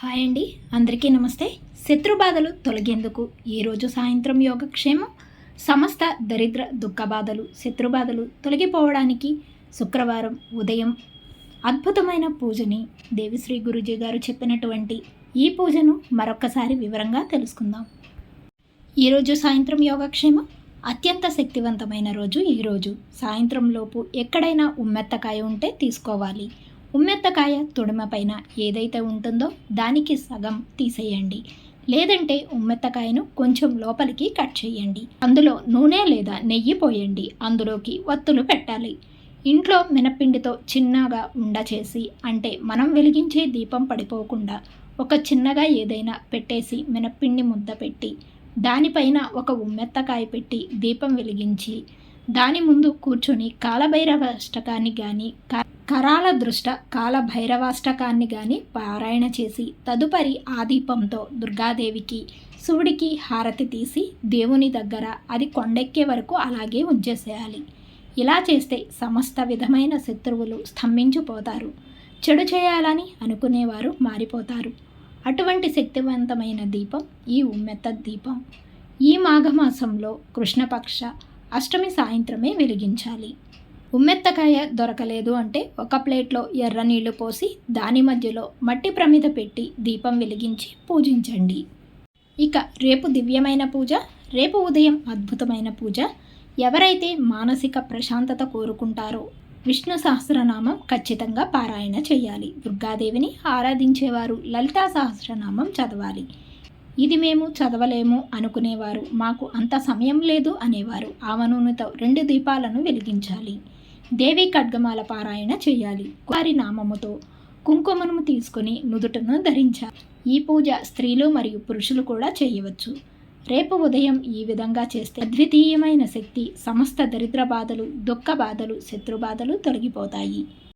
Hi అండి. అందరికీ నమస్తే. శత్రుబాధలు తొలగేందుకు ఈరోజు సాయంత్రం యోగక్షేమం. సమస్త దరిద్ర దుఃఖబాధలు శత్రుబాధలు తొలగిపోవడానికి శుక్రవారం ఉదయం అద్భుతమైన పూజని దేవిశ్రీ గురుజీ గారు చెప్పినటువంటి ఈ పూజను మరొక్కసారి వివరంగా తెలుసుకుందాం. ఈరోజు సాయంత్రం యోగక్షేమం. అత్యంత శక్తివంతమైన రోజు ఈరోజు సాయంత్రం లోపు ఎక్కడైనా ఉమ్మెత్తకాయ ఉంటే తీసుకోవాలి. ఉమ్మెత్తకాయ తొడిమ పైన ఏదైతే ఉంటుందో దానికి సగం తీసేయండి. లేదంటే ఉమ్మెత్తకాయను కొంచెం లోపలికి కట్ చేయండి. అందులో నూనె లేదా నెయ్యి పోయండి. అందులోకి వత్తులు పెట్టాలి. ఇంట్లో మినపిండితో చిన్నగా ఉండ చేసి అంటే మనం వెలిగించే దీపం పడిపోకుండా ఒక చిన్నగా ఏదైనా పెట్టేసి మినపిండి ముద్ద పెట్టి దానిపైన ఒక ఉమ్మెత్తకాయ పెట్టి దీపం వెలిగించి దాని ముందు కూర్చొని కాలభైరవ అష్టకాన్ని కానీ కరాల దృష్ట కాల భైరవాష్టకాన్ని కానీ పారాయణ చేసి తదుపరి ఆ దీపంతో దుర్గాదేవికి శివుడికి హారతి తీసి దేవుని దగ్గర అది కొండెక్కే వరకు అలాగే ఉంచేసేయాలి. ఇలా చేస్తే సమస్త విధమైన శత్రువులు స్తంభించిపోతారు. చెడు చేయాలని అనుకునేవారు మారిపోతారు. అటువంటి శక్తివంతమైన దీపం ఈ ఉమ్మెత్త దీపం. ఈ మాఘమాసంలో కృష్ణపక్ష అష్టమి సాయంత్రమే వెలిగించాలి. ఉమ్మెత్తకాయ దొరకలేదు అంటే ఒక ప్లేట్లో ఎర్ర నీళ్ళు పోసి దాని మధ్యలో మట్టి ప్రమిద పెట్టి దీపం వెలిగించి పూజించండి. ఇక రేపు దివ్యమైన పూజ రేపు ఉదయం అద్భుతమైన పూజ. ఎవరైతే మానసిక ప్రశాంతత కోరుకుంటారో విష్ణు సహస్రనామం ఖచ్చితంగా పారాయణ చేయాలి. దుర్గాదేవిని ఆరాధించేవారు లలితా సహస్రనామం చదవాలి. ఇది మేము చదవలేము అనుకునేవారు మాకు అంత సమయం లేదు అనేవారు ఆవనూనెతో రెండు దీపాలను వెలిగించాలి. దేవి ఖడ్గమాల పారాయణ చేయాలి. వారి నామముతో కుంకుమను తీసుకుని నుదుటను ధరించాలి. ఈ పూజ స్త్రీలు మరియు పురుషులు కూడా చేయవచ్చు. రేపు ఉదయం ఈ విధంగా చేస్తే అద్వితీయమైన శక్తి సమస్త దరిద్ర బాధలు దుఃఖ బాధలు శత్రు బాధలు తొలగిపోతాయి.